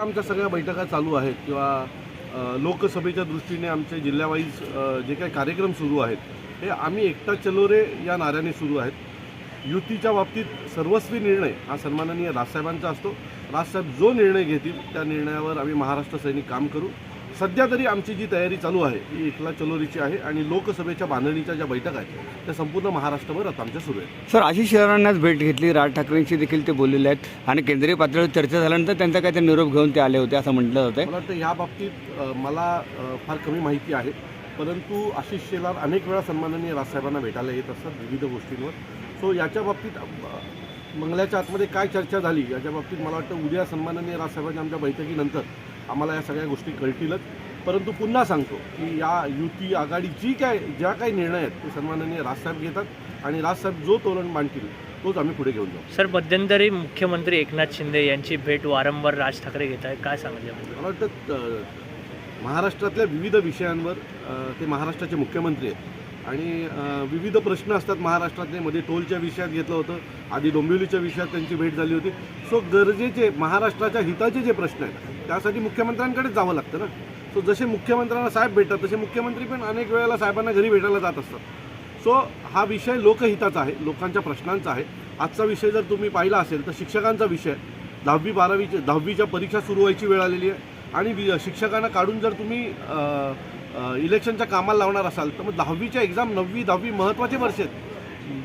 आमच्या सगळ्या बैठका चालू आहेत किंवा लोकसभेच्या दृष्टीने आमचे जिल्ह्यावाईज जे काही कार्यक्रम सुरू आहेत हे आम्ही एकटा चलो रे या नाऱ्याने सुरू आहेत. युतीच्या बाबतीत सर्वस्वी निर्णय हा सन्माननीय राजसाहेबांचा असतो. राजसाहेब जो निर्णय घेतील त्या निर्णयावर आम्ही महाराष्ट्र सैनिक काम करू. सध्या तरी आमची जी तयारी चालू आहे ती एकला चलोरीची आहे आणि लोकसभेच्या बांधणीच्या ज्या बैठका आहेत त्या संपूर्ण महाराष्ट्रभर आता आमच्या सुरू आहेत. सर आशिष शेलारांनाच भेट घेतली. राज ठाकरेंशी देखील ते बोललेले आहेत. आणि केंद्रीय पातळीवर चर्चा झाल्यानंतर त्यांचा काय ते निरोप घेऊन ते आले होते असं म्हटलं जातं. मला वाटतं ह्या बाबतीत मला फार कमी माहिती आहे. परंतु आशिष शेलार अनेक वेळा सन्माननीय राजसाहेबांना भेटायला येत असतात विविध गोष्टींवर. सो याच्या बाबतीत मंगल्याच्या आतमध्ये काय चर्चा झाली याच्या बाबतीत मला वाटतं उद्या सन्माननीय राजसाहेबांच्या आमच्या बैठकीनंतर आम्हाला या सगळ्या गोष्टी कळतीलच. परंतु पुन्हा सांगतो की या युती आघाडी जी काय ज्या काही निर्णय आहेत ते सन्माननीय राजसाहेब घेतात आणि राजसाहेब जो तोरण मांडतील तोच आम्ही पुढे घेऊन जाऊ. सर मध्यंतरी मुख्यमंत्री एकनाथ शिंदे यांची भेट वारंवार राज ठाकरे घेत आहेत. काय याबद्दल? मला वाटतं महाराष्ट्रातल्या विविध विषयांवर ते महाराष्ट्राचे मुख्यमंत्री आहेत. आणि विविध प्रश्न असतात महाराष्ट्रातले. मध्ये टोलच्या विषयात घेतलं होतं. आधी डोंबिवलीच्या विषयात त्यांची भेट झाली होती. सो गरजेचे महाराष्ट्राच्या हिताचे जे प्रश्न आहेत त्यासाठी मुख्यमंत्र्यांकडेच जावं लागतं ना. सो जसे मुख्यमंत्र्यांना साहेब भेटतात तसे मुख्यमंत्री पण अनेक वेळेला साहेबांना घरी भेटायला जात असतात. सो हा विषय लोकहिताचा आहे लोकांच्या प्रश्नांचा आहे. आजचा विषय जर तुम्ही पाहिला असेल तर शिक्षकांचा विषय दहावी बारावीच्या दहावीच्या परीक्षा सुरू व्हायची वेळ आलेली आहे. आणि वि- शिक्षकांना काढून जर तुम्ही इलेक्शनच्या कामाला लावणार असाल तर मग दहावीच्या एक्झाम नववी दहावी महत्त्वाचे वर्ष आहेत.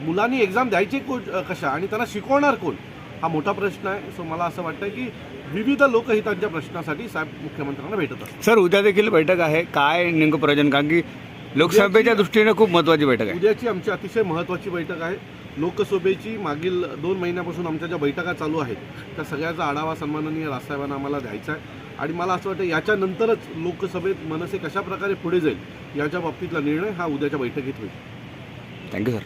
मुलांनी एक्झाम द्यायचे को कशा? आणि त्यांना शिकवणार कोण? हा मोठा प्रश्न आहे. सो मला असं वाटतं की विविध लोकहितांच्या प्रश्नासाठी साहेब मुख्यमंत्र्यांना भेटत असतात. सर उद्या देखील बैठक आहे. काय नेमकं प्रयोजन? कारण की लोकसभेच्या दृष्टीने खूप महत्त्वाची बैठक आहे. उद्याची आमची अतिशय महत्त्वाची बैठक आहे. लोकसभेची मागील दोन महिन्यापासून आमच्या ज्या बैठका चालू आहेत त्या सगळ्याचा आढावा सन्माननीय राजसाहेबांना आम्हाला द्यायचा आहे. आणि मला असं वाटतं याच्यानंतरच लोकसभेत मनसे कशा प्रकारे पुढे जाईल याच्या बाबतीतला निर्णय हा उद्याच्या बैठकीत होईल. Thank you sir